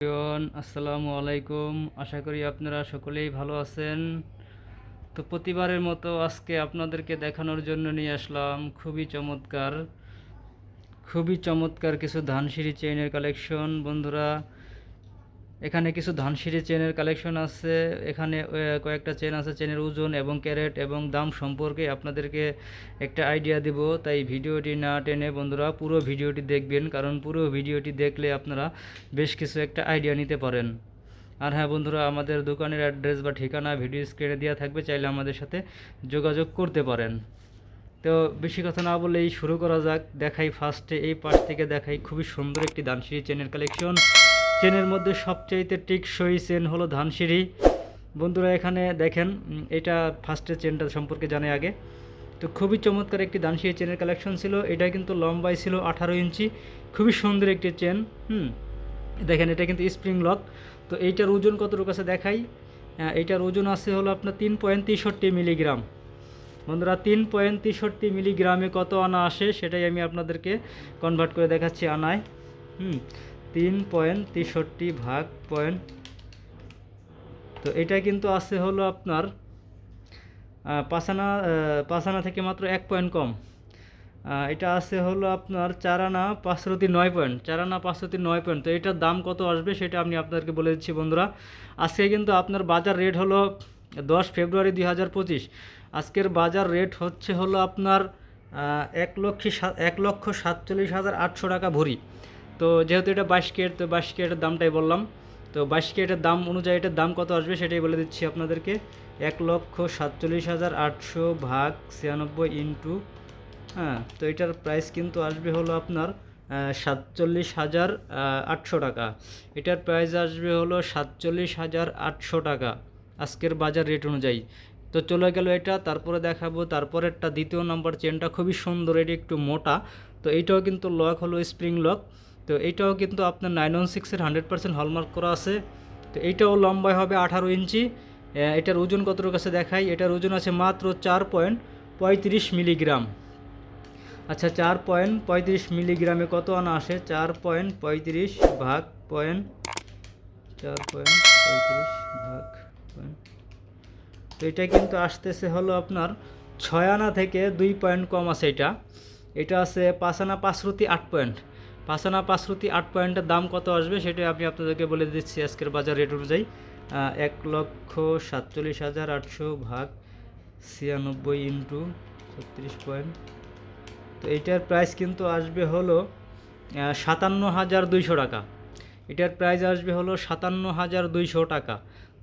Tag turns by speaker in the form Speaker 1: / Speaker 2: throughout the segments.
Speaker 1: আসসালামু আলাইকুম। আশা করি আপনারা সকলেই ভালো আছেন। তো প্রতিবারের মতো আজকে আপনাদেরকে দেখানোর জন্য নিয়ে আসলাম খুবই চমৎকার খুবই চমৎকার কিছু ধানসিঁড়ি চেইনের কালেকশন বন্ধুরা এখানে কিছু ধানসিঁড়ি চেনের কালেকশন আছে, এখানে কয়েকটা চেন আছে, চেনের ওজন এবং ক্যারেট এবং দাম সম্পর্কে আপনাদেরকে একটা আইডিয়া দিব। তাই ভিডিওটি না টেনে বন্ধুরা পুরো ভিডিওটি দেখবেন, কারণ পুরো ভিডিওটি দেখলে আপনারা বেশ কিছু একটা আইডিয়া নিতে পারেন। আর হ্যাঁ বন্ধুরা, আমাদের দোকানের অ্যাড্রেস বা ঠিকানা ভিডিও স্ক্রিনে দেওয়া থাকবে, চাইলে আমাদের সাথে যোগাযোগ করতে পারেন। তো বেশি কথা না বলেই শুরু করা যাক। দেখাই ফার্স্টে এই পাশ থেকে দেখাই খুবই সুন্দর একটি ধানসিঁড়ি চেনের কালেকশন চেনের মধ্যে সবচাইতে টিকসই চেন হলো ধানসিঁড়ি। বন্ধুরা, এখানে দেখেন এটা ফার্স্টে চেনটা সম্পর্কে জানে আগে। তো খুবই চমৎকার একটি ধানসিঁড়ি চেনের কালেকশন ছিল। এটা কিন্তু লম্বাই ছিল আঠারো ইঞ্চি। খুবই সুন্দর একটি চেন, হুম? দেখেন, এটা কিন্তু স্প্রিং লক তো এইটার ওজন কতটুকু আছে দেখাই। এইটার ওজন আছে হলো আপনার তিন পয়েন্ট তেষট্টি মিলিগ্রাম বন্ধুরা, তিন পয়েন্ট তেষট্টি মিলিগ্রামে কত আনা আসে সেটাই আমি আপনাদেরকে কনভার্ট করে দেখাচ্ছি আনায়। হুম? তিন পয়েন্ট তেষট্টি ভাগ পয়েন্ট। তো এটা কিন্তু আছে হলো আপনার পাঁচানা পাঁচানা থেকে মাত্র এক পয়েন্ট কম। এটা আছে হলো আপনার চার আনা পাঁচশোতি নয় পয়েন্ট। চার আনা পাঁচশোতি নয় পয়েন্ট। তো এটার দাম কত আসবে সেটা আমি আপনাদেরকে বলে দিচ্ছি বন্ধুরা। আজকে কিন্তু আপনার বাজার রেট হলো দশ ফেব্রুয়ারি দুই হাজার পঁচিশ। আজকের বাজার রেট হচ্ছে হলো আপনার এক লক্ষ এক লক্ষ সাতচল্লিশ হাজার আটশো টাকা ভরি। তো যেহেতু এটা বাইশ কেট তো বাইশ কেটের দামটাই বললাম। তো বাইশ কেটের দাম অনুযায়ী এটার দাম কত আসবে সেটাই বলে দিচ্ছি আপনাদেরকে। এক লক্ষ সাতচল্লিশ হাজার আটশো ভাগ ছিয়ানব্বই ইন্টু হ্যাঁ তো এটার প্রাইস কিন্তু আসবে হলো আপনার সাতচল্লিশ হাজার আটশো টাকা। এটার প্রাইস আসবে হলো সাতচল্লিশ হাজার আটশো টাকা আজকের বাজার রেট অনুযায়ী। তো চলে গেল এটা, তারপরে দেখাবো, তারপরেরটা দ্বিতীয় নাম্বার চেনটা খুবই সুন্দর, এটি একটু মোটা। তো এইটাও কিন্তু লক হলো স্প্রিং লক তো এইটাও কিন্তু আপনার নাইন ওয়ান সিক্সের হান্ড্রেড পার্সেন্ট হলমার্ক করা আছে। তো এইটাও লম্বায় হবে আঠারো ইঞ্চি। এটার ওজন কতটুকু কাছে দেখাই। এটার ওজন আছে মাত্র চার পয়েন্ট পঁয়ত্রিশ মিলিগ্রাম আচ্ছা চার পয়েন্ট পঁয়ত্রিশ মিলিগ্রামে কত আনা আসে? চার পয়েন্ট পঁয়ত্রিশ ভাগ পয়েন্ট চার পয়েন্ট পঁয়ত্রিশ ভাগ পয়েন্ট তো এটা কিন্তু আসতেছে হলো আপনার ছয় আনা থেকে দুই পয়েন্ট কম আছে এটা। এটা আছে পাঁচ আনা পাঁচরুতি আট পয়েন্ট পাঁচ আনা পাঁচরুতি আট পয়েন্টের দাম কত আসবে সেটাই আমি আপনাদেরকে বলে দিচ্ছি আজকের বাজার রেট অনুযায়ী। এক লক্ষ সাতচল্লিশ হাজার আটশো ভাগ ছিয়ানব্বই ইন্টু ছত্রিশ পয়েন্ট। তো এইটার প্রাইস কিন্তু আসবে হলো সাতান্ন হাজার দুইশো টাকা। এটার প্রাইস আসবে হলো সাতান্ন হাজার দুইশো টাকা।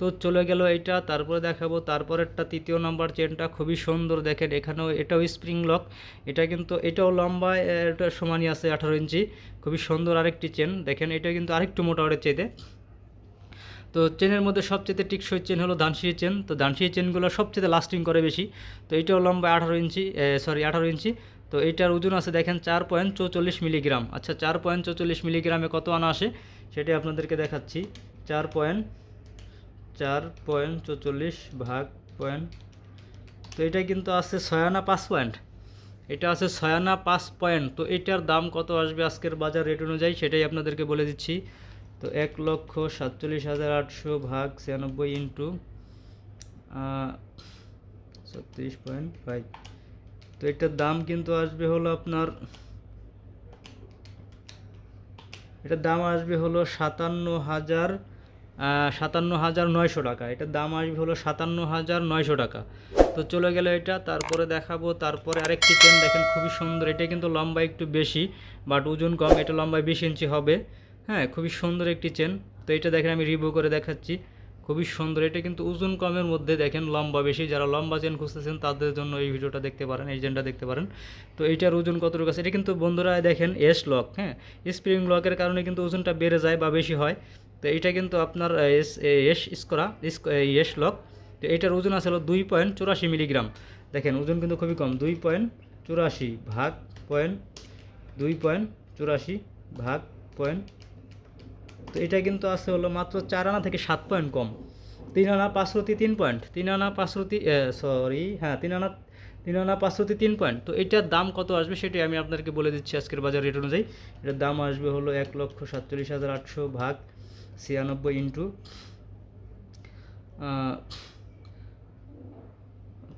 Speaker 1: তো চলে গেল এটা তারপরে দেখাবো, তারপরেরটা তৃতীয় নাম্বার চেনটা খুবই সুন্দর দেখেন, এখানেও এটাও স্প্রিং লক এটা কিন্তু এটাও লম্বা এটা সমানই আছে আঠারো ইঞ্চি, খুবই সুন্দর আরেকটি চেন, দেখেন এটা কিন্তু আরেকটু মোটা ওরের চাইতে। তো চেনের মধ্যে সবচেয়ে টিকসই চেন হলো ধানসিঁড়ি চেন, তো ধানসিঁড়ি চেনগুলো সবচেয়ে লাস্টিং করে বেশি, তো এটাও লম্বা আঠারো ইঞ্চি সরি আঠারো ইঞ্চি, তো এইটার ওজন আছে দেখেন চার পয়েন্ট চৌচল্লিশ মিলিগ্রাম আচ্ছা চার পয়েন্ট চৌচল্লিশ মিলিগ্রামে কত আনা আসে সেটাই আপনাদেরকে দেখাচ্ছি, চার পয়েন্ট চার পয়েন্ট চৌচল্লিশ ভাগ পয়েন্ট। তো এটা কিন্তু আছে ছয় আনা পাঁচ পয়েন্ট। এটা আছে ছয় আনা পাঁচ পয়েন্ট। তো এটার দাম কত আসবে আজকের বাজার রেট অনুযায়ী সেটাই আপনাদেরকে বলে দিচ্ছি। তো এক লক্ষ সাতচল্লিশ হাজার আটশো ভাগ ছিয়ানব্বই ইন্টু ছত্রিশ পয়েন্ট ফাইভ। তো এটার দাম কিন্তু আসবে হলো আপনার, এটার দাম আসবে হলো সাতান্ন হাজার সাতান্ন হাজার নয়শো টাকা। এটার দাম আসবে হলো সাতান্ন হাজার নয়শো টাকা। তো চলে গেল এটা, তারপরে দেখাবো, তারপরে আরেকটি চেন দেখেন, খুবই সুন্দর। এটা কিন্তু লম্বা একটু বেশি বাট ওজন কম, এটা লম্বায় বিশ ইঞ্চি হবে। হ্যাঁ খুবই সুন্দর একটি চেন তো এটা দেখেন, আমি রিভিউ করে দেখাচ্ছি। খুবই সুন্দর। এটা কিন্তু ওজন কমের মধ্যে দেখেন লম্বা বেশি। যারা লম্বা চেন খুঁজতেছেন, তাদের জন্য এই ভিডিওটা দেখতে পারেন, এই চেনটা দেখতে পারেন। তো এইটার ওজন কতটুকু আছে? এটা কিন্তু বন্ধুরা দেখেন এস লক হ্যাঁ? স্প্রিং লকের কারণে কিন্তু ওজনটা বেড়ে যায় বা বেশি হয়। তো এটা কিন্তু আপনার এস এস স্কোরা এস লক তো এটার ওজন আছে হলো দুই পয়েন্ট চুরাশি মিলিগ্রাম দেখেন ওজন কিন্তু খুবই কম, দুই পয়েন্ট চুরাশি ভাগ পয়েন্ট দুই পয়েন্ট চুরাশি ভাগ পয়েন্ট তো এটা কিন্তু আছে হলো মাত্র চার আনা থেকে সাত পয়েন্ট কম। তিন আনা পাঁচশোতি তিন পয়েন্ট তিন আনা পাঁচশোতি সরি হ্যাঁ তিন আনা তিন আনা পাঁচশোতি তিন পয়েন্ট তো এটার দাম কত আসবে সেটাই আমি আপনাদেরকে বলে দিচ্ছি আজকের বাজার রেট অনুযায়ী। এটার দাম আসবে হলো এক লক্ষ সাতচল্লিশ হাজার আটশো ভাগ ছিয়ানব্বই ইন্টু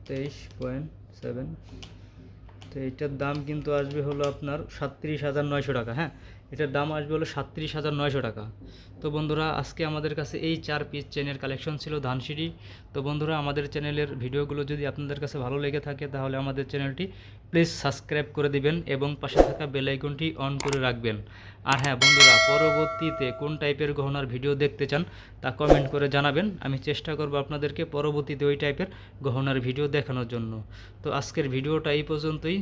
Speaker 1: তেইশ পয়েন্ট সেভেন তো এটার দাম কিন্তু আসবে হলো আপনার সাতত্রিশ হাজার নয়শো টাকা হ্যাঁ? এটার দাম আসবে হলো সাতত্রিশ হাজার নয়শো টাকা। তো বন্ধুরা, আজকে আমাদের কাছে এই চার পিস চেনের কালেকশন ছিল ধানসিঁড়ি তো বন্ধুরা, আমাদের চ্যানেলের ভিডিওগুলো যদি আপনাদের কাছে ভালো লেগে থাকে, তাহলে আমাদের চ্যানেলটি প্লিজ সাবস্ক্রাইব করে দিবেন এবং পাশে থাকা বেল আইকনটি অন করে রাখবেন। আর হ্যাঁ বন্ধুরা, পরবর্তীতে কোন টাইপের গহনার ভিডিও দেখতে চান, তা কমেন্ট করে জানাবেন। আমি চেষ্টা করব আপনাদেরকে পরবর্তীতে ওই টাইপের গহনার ভিডিও দেখানোর জন্য। তো আজকের ভিডিওটা এই পর্যন্তই।